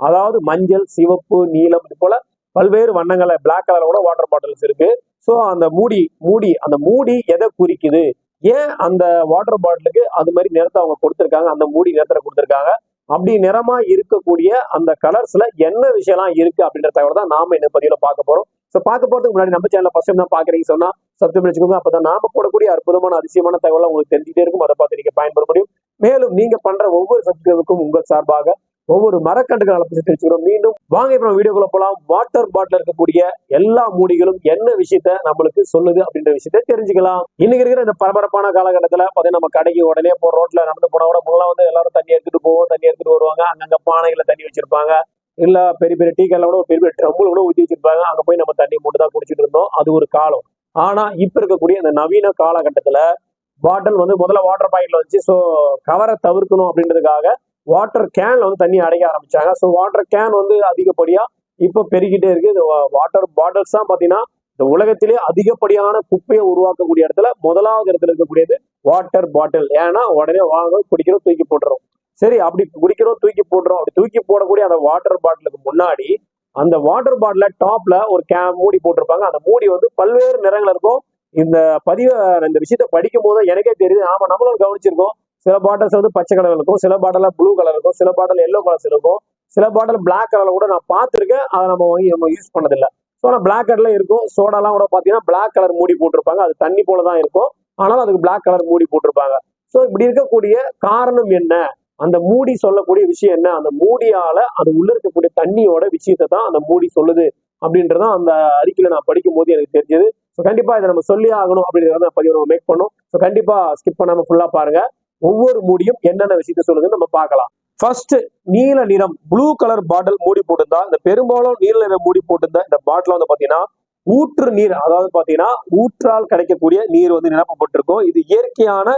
அதாவது மஞ்சள் சிவப்பு நீலம் இது போல பல்வேறு வண்ணங்களை பிளாக் கலரோட கூட வாட்டர் பாட்டில்ஸ் இருக்கு. ஸோ அந்த மூடி மூடி அந்த மூடி எதை குறிக்குது? ஏன் அந்த வாட்டர் பாட்டிலுக்கு அது மாதிரி நிறத்தை அவங்க கொடுத்துருக்காங்க? அந்த மூடி நிறத்தை கொடுத்துருக்காங்க? அப்படி நிறமா இருக்கக்கூடிய அந்த கலர்ஸ்ல என்ன விஷயம்லாம் இருக்கு அப்படின்ற தகவல் தான் நாம இந்த பதிவில் பார்க்க போறோம். ஸோ பார்க்க போறதுக்கு முன்னாடி நம்ம சேனல் ஃபர்ஸ்ட் டைம் தான் பாக்குறீங்க சொன்னா சப்ஸ்கிரைப் வச்சுக்கோங்க அப்பதான் நாம போடக்கூடிய அற்புதமான அதிசயமான தகவல் உங்களுக்கு தெரிஞ்சுட்டே இருக்கும். அதை பார்த்து நீங்க பயன்பெற முடியும். மேலும் நீங்க பண்ற ஒவ்வொரு சப்ஸ்கிரைபுக்கும் உங்கள் சார்பாக ஒவ்வொரு மரக்கன்றுகள் அளப்பு தெரிஞ்சுக்கிறோம் மீண்டும் வாங்க இப்போ வீடியோக்குள்ள போலாம். வாட்டர் பாட்டில் இருக்கக்கூடிய எல்லா மூடிகளும் என்ன விஷயத்த நம்மளுக்கு சொல்லுது அப்படின்ற விஷயத்த தெரிஞ்சுக்கலாம். இன்னைக்கு இருக்கிற இந்த பரபரப்பான காலகட்டத்துல பாத்தீங்கன்னா நம்ம கடைக்கு உடனே போ ரோட்ல நடந்து போன கூட முன்னெல்லாம் வந்து எல்லாரும் தண்ணி எடுத்துட்டு போவோம் தண்ணி எடுத்துட்டு வருவாங்க. அங்கங்க பானைகளை தண்ணி வச்சிருப்பாங்க. இல்ல பெரிய பெரிய டீ கடையில கூட பெரிய பெரிய ட்ரம்புல கூட ஊற்றி வச்சிருப்பாங்க. அங்க போய் நம்ம தண்ணி மட்டும் தான் குடிச்சிட்டு இருந்தோம். அது ஒரு காலம். ஆனா இப்ப இருக்கக்கூடிய இந்த நவீன காலகட்டத்துல பாட்டில் வந்து முதல்ல வாட்டர் பாக்கெட்ல வச்சு ஸோ கவரை தவிர்க்கணும் அப்படின்றதுக்காக வாட்டர் கேன்ல வந்து தண்ணி அடைக்க ஆரம்பிச்சாங்க. ஸோ வாட்டர் கேன் வந்து அதிகப்படியா இப்போ பெருகிட்டே இருக்கு. இந்த வாட்டர் பாட்டில்ஸ் தான் பாத்தீங்கன்னா இந்த உலகத்திலே அதிகப்படியான குப்பையை உருவாக்கக்கூடிய இடத்துல முதலாவது இடத்துல இருக்கக்கூடியது வாட்டர் பாட்டில் ஏன்னா உடனே வாங்க குடிக்கிறோம் தூக்கி போட்டுறோம். சரி அப்படி குடிக்கிறோம் தூக்கி போடுறோம் அப்படி தூக்கி போடக்கூடிய அந்த வாட்டர் பாட்டிலுக்கு முன்னாடி அந்த வாட்டர் பாட்டில டாப்ல ஒரு கே மூடி போட்டிருப்பாங்க. அந்த மூடி வந்து பல்வேறு நிறங்கள் இருக்கும். இந்த பதிவை இந்த விஷயத்த படிக்கும் போது எனக்கே தெரியுது. ஆமா நம்மளும் கவனிச்சிருக்கோம். சில பாட்டில்ஸ் வந்து பச்சை கலர் இருக்கும். சில பாட்டில் ப்ளூ கலர் இருக்கும். சில பாட்டில் எல்லோ கலர்ஸ் இருக்கும். சில பாட்டில் பிளாக் கலர்ல கூட நான் பார்த்துருக்கேன். அதை நம்ம வாங்கி நம்ம யூஸ் பண்ணதில்லை. ஸோ ஆனால் பிளாக் கலர்ல இருக்கும். சோடாலாம் கூட பார்த்தீங்கன்னா பிளாக் கலர் மூடி போட்டிருப்பாங்க. அது தண்ணி போல தான் இருக்கும். ஆனாலும் அதுக்கு பிளாக் கலர் மூடி போட்டிருப்பாங்க. ஸோ இப்படி இருக்கக்கூடிய காரணம் என்ன? அந்த மூடி சொல்லக்கூடிய விஷயம் என்ன? அந்த மூடியால அது உள்ள இருக்கக்கூடிய தண்ணியோட விஷயத்தை தான் அந்த மூடி சொல்லுது அப்படின்றதான் அந்த அறிக்கையில நான் படிக்கும் போது எனக்கு தெரிஞ்சது. ஸோ கண்டிப்பா இதை நம்ம சொல்லி ஆகணும் அப்படின்றத பதிவு நம்ம மேக் பண்ணோம். ஸோ கண்டிப்பா ஸ்கிப் பண்ணாம ஃபுல்லா பாருங்க. ஒவ்வொரு மூடியும் என்னென்ன விஷயத்த சொல்லுதுன்னு நம்ம பார்க்கலாம். ஃபர்ஸ்ட் நீல நிறம் ப்ளூ கலர் பாட்டில் மூடி போட்டிருந்தா இந்த பெரும்பாலும் நீல நிறம் மூடி போட்டிருந்த இந்த பாட்டில் வந்து பாத்தீங்கன்னா ஊற்று நீர் அதாவது பாத்தீங்கன்னா ஊற்றால் கிடைக்கக்கூடிய நீர் வந்து நிரப்பப்பட்டிருக்கும். இது இயற்கையான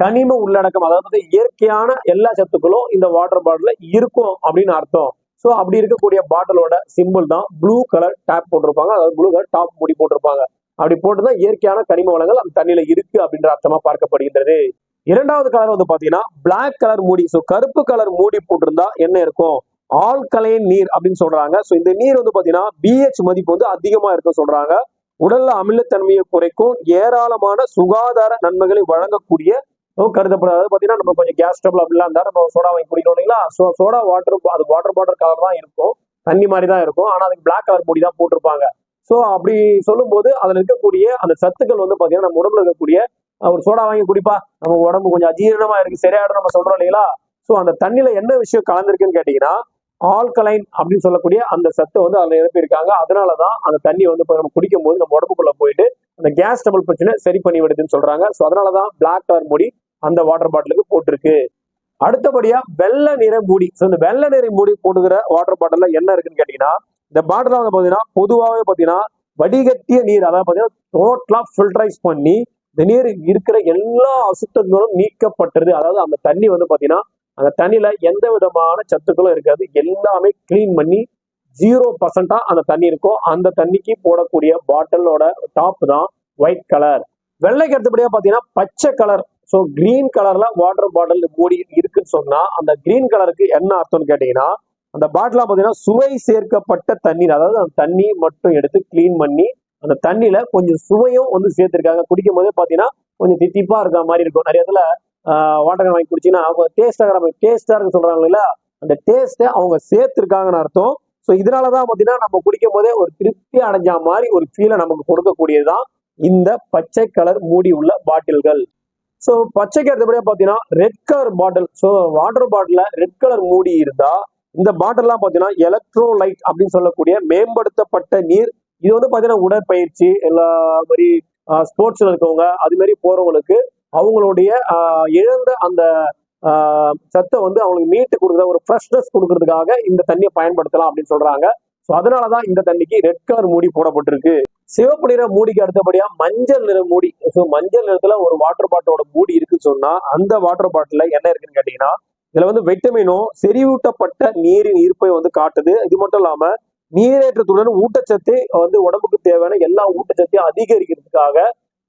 கனிம உள்ளடக்கம் அதாவது இயற்கையான எல்லா சத்துக்களும் இந்த வாட்டர் பாட்டில இருக்கும் அப்படின்னு அர்த்தம். ஸோ அப்படி இருக்கக்கூடிய பாட்டிலோட சிம்பிள் தான் ப்ளூ கலர் டேப் போட்டிருப்பாங்க. அதாவது ப்ளூ கலர் டாப் மூடி போட்டிருப்பாங்க. அப்படி போட்டுதான் இயற்கையான கனிம வளங்கள் அந்த தண்ணியில இருக்கு அப்படின்ற அர்த்தமா பார்க்கப்படுகின்றது. இரண்டாவது கலர் வந்து பாத்தீங்கன்னா பிளாக் கலர் மூடி ஸோ கருப்பு கலர் மூடி போட்டிருந்தா என்ன இருக்கும்? ஆல்கலைன் நீர் அப்படின்னு சொல்றாங்க. ஸோ இந்த நீர் வந்து பாத்தீங்கன்னா பிஹெச் மதிப்பு வந்து அதிகமா இருக்கும் சொல்றாங்க. உடல்ல அமிலத்தன்மையை குறைக்கும் ஏராளமான சுகாதார நன்மைகளை வழங்கக்கூடிய கருதப்படாது. அதாவது பாத்தீங்கன்னா நம்ம கொஞ்சம் கேஸ் ட்ரபிள் அப்படிலாம் இருந்தா நம்ம சோடா வாங்கி குடிக்கணும் இல்லைங்களா? ஸோ சோடா வாட்டர் அது வாட்டர் பாட்டர் கலர் தான் இருக்கும். தண்ணி மாதிரி தான் இருக்கும். ஆனா அதுக்கு பிளாக் கலர் மூடி தான் போட்டிருப்பாங்க. ஸோ அப்படி சொல்லும்போது அதுல இருக்கக்கூடிய அந்த சத்துக்கள் வந்து பாத்தீங்கன்னா நம்ம உடம்புல இருக்கக்கூடிய ஒரு சோடா வாங்கி குடிப்பா. நம்ம உடம்பு கொஞ்சம் அஜீரணமா இருக்கு. சரியாயிடும் நம்ம சொல்றோம் இல்லைங்களா? ஸோ அந்த தண்ணியில என்ன விஷயம் கலந்துருக்குன்னு கேட்டீங்கன்னா ஆல்கலைன் அப்படின்னு சொல்லக்கூடிய அந்த சத்தை வந்து அதில் நிரப்பியிருக்காங்க. அதனாலதான் அந்த தண்ணி வந்து இப்போ நம்ம குடிக்கும் போது நம்ம உடம்புக்குள்ள போயிட்டு அந்த கேஸ் டபுள் பிரச்சனை சரி பண்ணி விடுதுன்னு சொல்றாங்க. ஸோ அதனாலதான் பிளாக் கலர் மூடி அந்த வாட்டர் பாட்டிலுக்கு போட்டிருக்கு. அடுத்தபடியா வெள்ளை நிற மூடி. ஸோ இந்த வெள்ளை நிற மூடி போட்டுக்கிற வாட்டர் பாட்டில்ல என்ன இருக்குன்னு கேட்டீங்கன்னா இந்த பாட்டில வந்து பார்த்தீங்கன்னா பொதுவாகவே பார்த்தீங்கன்னா வடிகட்டிய நீர் அதாவது பார்த்தீங்கன்னா டோட்டலா ஃபில்டரைஸ் பண்ணி இந்த நீர் இருக்கிற எல்லா அசுத்தங்களும் நீக்கப்பட்டது. அதாவது அந்த தண்ணி வந்து பாத்தீங்கன்னா அந்த தண்ணியில எந்த விதமான சத்துக்களும் இருக்காது. எல்லாமே கிளீன் பண்ணி ஜீரோ பர்சன்டா அந்த தண்ணி இருக்கும். அந்த தண்ணிக்கு போடக்கூடிய பாட்டிலோட டாப் தான் ஒயிட் கலர் வெள்ளைக்கு அடுத்தபடியா பாத்தீங்கன்னா பச்சை கலர் ஸோ கிரீன் கலர்ல வாட்டர் பாட்டில் மூடி இருக்குன்னு சொன்னா அந்த கிரீன் கலருக்கு என்ன அர்த்தம்னு கேட்டீங்கன்னா அந்த பாட்டில பாத்தீங்கன்னா சுவை சேர்க்கப்பட்ட தண்ணீர். அதாவது அந்த தண்ணி மட்டும் எடுத்து கிளீன் பண்ணி அந்த தண்ணியில கொஞ்சம் சுவையும் வந்து சேர்த்திருக்காங்க. குடிக்கும் போதே பாத்தீங்கன்னா கொஞ்சம் தித்திப்பா இருக்கிற மாதிரி இருக்கும். நிறைய இடத்துல வாட்டர் வாங்கி குடிச்சீங்கன்னா அவங்க டேஸ்டா டேஸ்டா இருக்கு சொல்றாங்க அந்த டேஸ்ட்டை அவங்க சேர்த்திருக்காங்கன்னு அர்த்தம். ஸோ இதனாலதான் பாத்தீங்கன்னா நம்ம குடிக்கும் போதே ஒரு திருப்தி அடைஞ்ச மாதிரி ஒரு ஃபீலை நமக்கு கொடுக்கக்கூடியதுதான் இந்த பச்சை கலர் மூடி உள்ள பாட்டில்கள். ஸோ பச்சைக்கு அடுத்தபடியா பாத்தீங்கன்னா red colour bottle so water பாட்டில ரெட் கலர் மூடி இருந்தா இந்த பாட்டில்லாம் பாத்தீங்கன்னா எலக்ட்ரோலைட் அப்படின்னு சொல்லக்கூடிய மேம்படுத்தப்பட்ட நீர் இது வந்து பாத்தீங்கன்னா உடற்பயிற்சி எல்லா மாதிரி ஸ்போர்ட்ஸ்ல இருக்கவங்க அது மாதிரி போறவங்களுக்கு அவங்களுடைய இழந்த அந்த சத்தை வந்து அவங்களுக்கு மீட்டு கொடுக்குற ஒரு ஃப்ரெஷ்னஸ் கொடுக்கறதுக்காக இந்த தண்ணியை பயன்படுத்தலாம் அப்படின்னு சொல்றாங்க. ஸோ அதனாலதான் இந்த தண்ணிக்கு ரெட் கலர் மூடி போடப்பட்டிருக்கு. சிவப்பு நிற மூடிக்கு அடுத்தபடியா மஞ்சள் நிற மூடி ஸோ மஞ்சள் நிறத்துல ஒரு வாட்டர் பாட்டிலோட மூடி இருக்குன்னு சொன்னா அந்த வாட்டர் பாட்டில என்ன இருக்குன்னு கேட்டீங்கன்னா இதுல வந்து வைட்டமினும் செறிவூட்டப்பட்ட நீரின் இருப்பை வந்து காட்டுது. இது மட்டும் இல்லாம நீரேற்றத்துடன் ஊட்டச்சத்து வந்து உடம்புக்கு தேவையான எல்லா ஊட்டச்சத்தையும் அதிகரிக்கிறதுக்காக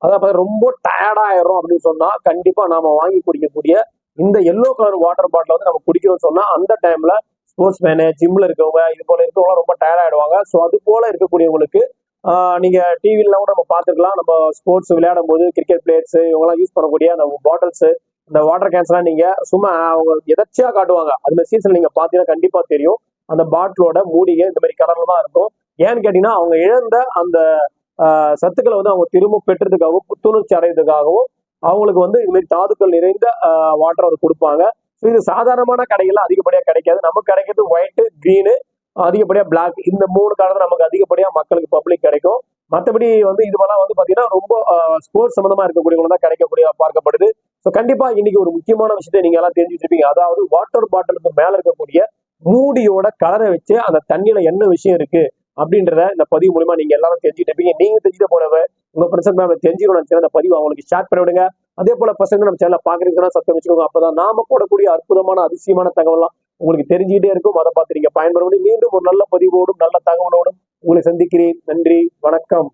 அதாவது ரொம்ப டயர்டாயிரும் அப்படின்னு சொன்னா கண்டிப்பா நாம வாங்கி குடிக்கக்கூடிய இந்த எல்லோ கலர் வாட்டர் பாட்டில் வந்து நம்ம குடிக்கிறோம்னு சொன்னா அந்த டைம்ல ஸ்போர்ட்ஸ் மேனு ஜிம்ல இருக்கவங்க இது போல இருக்கவங்க ரொம்ப டயர்ட் ஆயிடுவாங்க. ஸோ அது போல இருக்கக்கூடியவங்களுக்கு நீங்க டிவிலாம் கூட நம்ம பார்த்துருக்கலாம். நம்ம ஸ்போர்ட்ஸ் விளையாடும் போது கிரிக்கெட் பிளேயர்ஸ் இவங்கெல்லாம் யூஸ் பண்ணக்கூடிய அந்த பாட்டில்ஸ் இந்த வாட்டர் கேன்ஸ்லாம் நீங்க சும்மா அவங்க எதர்ச்சியா காட்டுவாங்க. அது மாதிரி சீசன் நீங்க பார்த்தீங்கன்னா கண்டிப்பா தெரியும். அந்த பாட்டிலோட மூடிங்க இந்த மாதிரி கலர்ல தான் இருக்கும். ஏன்னு கேட்டீங்கன்னா அவங்க இழந்த அந்த சத்துக்களை வந்து அவங்க திரும்ப பெற்றதுக்காகவும் புத்துணர்ச்சி அடைறதுக்காகவும் அவங்களுக்கு வந்து இது மாதிரி தாதுக்கள் நிறைந்த வாட்டர் அது கொடுப்பாங்க. ஸோ இது சாதாரணமான கடைகள்ல அதிகப்படியா கிடைக்காது. நமக்கு கிடைக்கிறது ஒயிட் க்ரீனு அதிகப்படியா பிளாக் இந்த மூணு கலர் நமக்கு அதிகப்படியா மக்களுக்கு பப்ளிக் கிடைக்கும். மற்றபடி வந்து இதுவெல்லாம் வந்து பாத்தீங்கன்னா ரொம்ப ஸ்போர்ட்ஸ் சம்மந்தமாக இருக்கக்கூடியவங்க தான் கிடைக்கக்கூடிய பார்க்கப்படுது. ஸோ கண்டிப்பா இன்னைக்கு ஒரு முக்கியமான விஷயத்தை நீங்க எல்லாம் தெரிஞ்சுட்டு இருப்பீங்க. அதாவது வாட்டர் பாட்டிலுக்கு மேல இருக்கக்கூடிய மூடியோட கலரை வச்சு அந்த தண்ணியில என்ன விஷயம் இருக்கு அப்படின்றத இந்த பதிவு மூலமா நீங்க எல்லாரும் தெரிஞ்சுட்டு இருப்பீங்க. நீங்க தெரிஞ்சுட்டு போனவ உங்க பிரசங்க மேல தெரிஞ்சுக்கணும் நினைச்சா அந்த பதிவு அவங்களுக்கு ஷேர் பண்ணி விடுங்க. அதே போல பசங்க நம்ம சேனல பாக்குறீங்கன்னா சத்தம் வச்சுக்கோங்க. அப்பதான் நாம போடக்கூடிய அற்புதமான அதிசயமான தகவலாம் உங்களுக்கு தெரிஞ்சுக்கிட்டே இருக்கும். அதை பார்த்து நீங்க பயன்படுத்தி மீண்டும் ஒரு நல்ல பதிவோடும் நல்ல தகவலோடும் உங்களை சந்திக்கிறேன். நன்றி வணக்கம்.